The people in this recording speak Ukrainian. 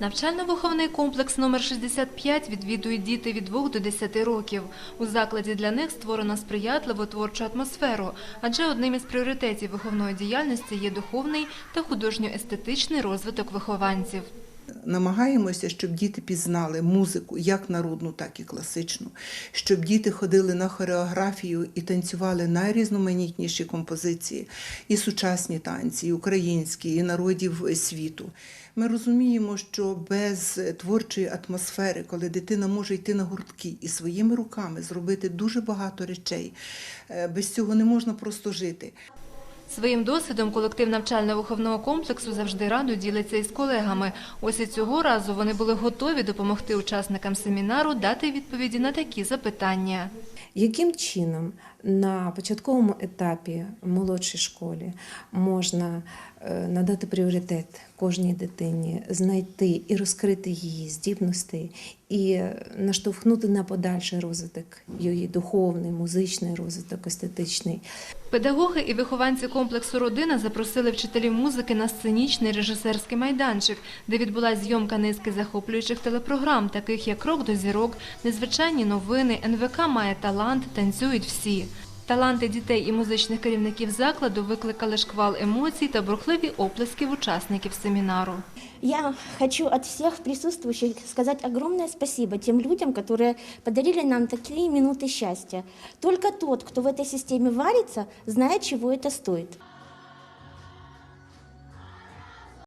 Навчально-виховний комплекс номер 65 відвідують діти від 2 до 10 років. У закладі для них створено сприятливу творчу атмосферу, адже одним із пріоритетів виховної діяльності є духовний та художньо-естетичний розвиток вихованців. Намагаємося, щоб діти пізнали музику як народну, так і класичну, щоб діти ходили на хореографію і танцювали найрізноманітніші композиції, і сучасні танці, і українські, і народів світу. Ми розуміємо, що без творчої атмосфери, коли дитина може йти на гуртки і своїми руками зробити дуже багато речей, е, без цього не можна просто жити. Своїм досвідом колектив навчально-виховного комплексу завжди радо ділиться із колегами. Ось і цього разу вони були готові допомогти учасникам семінару дати відповіді на такі запитання. Яким чином на початковому етапі молодшій школі можна надати пріоритет кожній дитині, знайти і розкрити її здібності, і е, наштовхнути на подальший розвиток її духовний, музичний розвиток, естетичний. Педагоги і вихованці комплексу «Родина» запросили вчителів музики на сценічний режисерський майданчик, де відбулася зйомка низки захоплюючих телепрограм, таких як «Крок до зірок», «Незвичайні новини», «НВК має талант», «Танцюють всі». Таланти дітей і музичних керівників закладу викликали шквал емоцій та бурхливі оплесків учасників семінару. Я хочу от всех присутствующих сказать огромное спасибо тем людям, которые подарили нам такие минуты счастья. Только тот, кто в этой системе варится, знает, чего это стоит.